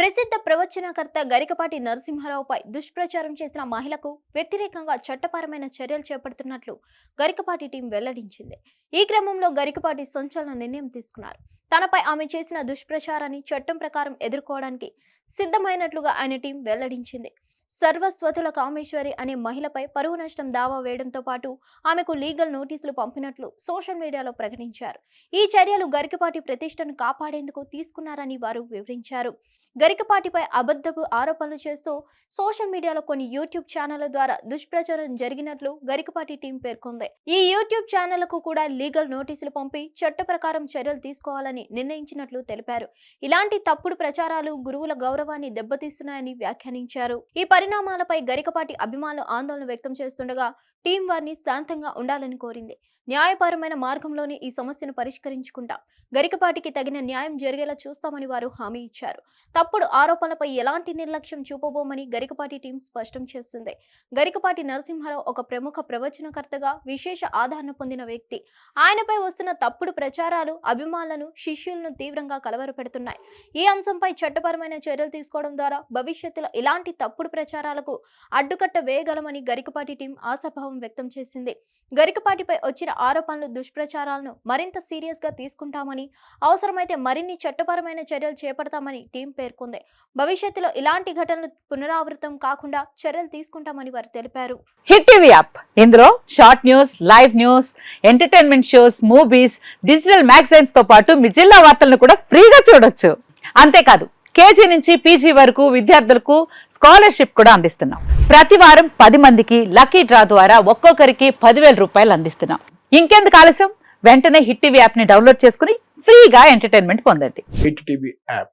ప్రసిద్ధ ప్రవచనకర్త గరికపాటి నరసింహారావుపై దుష్ప్రచారం చేసిన మహిళకు వ్యతిరేకంగా చట్టపరమైన చర్యలు చేపడుతున్నట్లు గరికపాటి టీం వెల్లడించింది. ఈ క్రమంలో గరికపాటి సంచలన నిర్ణయం తీసుకున్నారు. తనపై ఆమె చేసిన దుష్ప్రచారాన్ని చట్టం ప్రకారం ఎదుర్కోవడానికి సిద్ధమైనట్లుగా ఆయన టీం వెల్లడించింది. సర్వస్వతుల కామేశ్వరి అనే మహిళపై పరువు నష్టం దావా వేయడంతో పాటు ఆమెకు లీగల్ నోటీసులు పంపినట్లు సోషల్ మీడియాలో ప్రకటించారు. ఈ చర్యలు గరికపాటి ప్రతిష్టను కాపాడేందుకు తీసుకున్నారని వారు వివరించారు. గరికపాటిపై అబద్ధపు ఆరోపణలు చేస్తూ సోషల్ మీడియాలో కొన్ని యూట్యూబ్ ఛానళ్ళ ద్వారా దుష్ప్రచారం జరిగినట్లు గరికపాటి టీం పేర్కొంది. ఈ యూట్యూబ్ ఛానళ్ళకు కూడా లీగల్ నోటీసులు పంపి చట్ట ప్రకారం చర్యలు తీసుకోవాలని నిర్ణయించినట్లు తెలిపారు. ఇలాంటి తప్పుడు ప్రచారాలు గురువుల గౌరవాన్ని దెబ్బతీస్తున్నాయని వ్యాఖ్యానించారు. ఈ పరిణామాలపై గరికపాటి అభిమానులు ఆందోళన వ్యక్తం చేస్తుండగా టీం వారిని శాంతంగా ఉండాలని కోరింది. న్యాయపరమైన మార్గంలోనే ఈ సమస్యను పరిష్కరించుకుంటాం. గరికపాటికి తగిన న్యాయం జరిగేలా చూస్తామని వారు హామీ ఇచ్చారు. తప్పుడు ఆరోపణలపై ఎలాంటి నిర్లక్ష్యం చూపబోమని గరికపాటి టీం స్పష్టం చేసింది. గరికపాటి నరసింహారావు ఒక ప్రముఖ ప్రవచనకర్తగా విశేష ఆదరణ పొందిన వ్యక్తి. ఆయనపై వస్తున్న తప్పుడు ప్రచారాలు అభిమానులను శిష్యులను తీవ్రంగా కలవరపెడుతున్నాయి. ఈ అంశంపై చట్టపరమైన చర్యలు తీసుకోవడం ద్వారా భవిష్యత్తులో ఇలాంటి తప్పుడు ప్రచారాలకు అడ్డుకట్ట వేయగలమని గరికపాటి టీం ఆశాభావం వ్యక్తం చేసింది. గరికపాటిపై వచ్చిన ఆరోపణలు దుష్ప్రచారాలను మరింత సీరియస్గా తీసుకుంటామని అవసరమైతే మరిన్ని చట్టపరమైన చర్యలు చేపడతామని టీం పేరు పేర్కొంది. భవిష్యత్తులో ఇలాంటి ఘటనలు పునరావృతం కాకుండా చర్యలు తీసుకుంటామని వారు తెలిపారు. Hit TV app. ఇందులో short news live news entertainment shows movies digital మ్యాగజైన్స్తో పాటు మీ జిల్లా వార్తలను కూడా ఫ్రీగా చూడొచ్చు. అంతేకాదు కేజీ నుంచి పీజీ వరకు విద్యార్థులకు స్కాలర్షిప్ కూడా అందిస్తున్నాం. ప్రతి వారం పది మందికి లక్కీ డ్రా ద్వారా ఒక్కొక్కరికి పదివేల రూపాయలు అందిస్తున్నాం. ఇంకెందుకు ఆలస్యం? వెంటనే హిట్ టీవీ యాప్ని డౌన్లోడ్ చేసుకుని ఫ్రీగా ఎంటర్టైన్మెంట్ పొందండి. Hit TV app.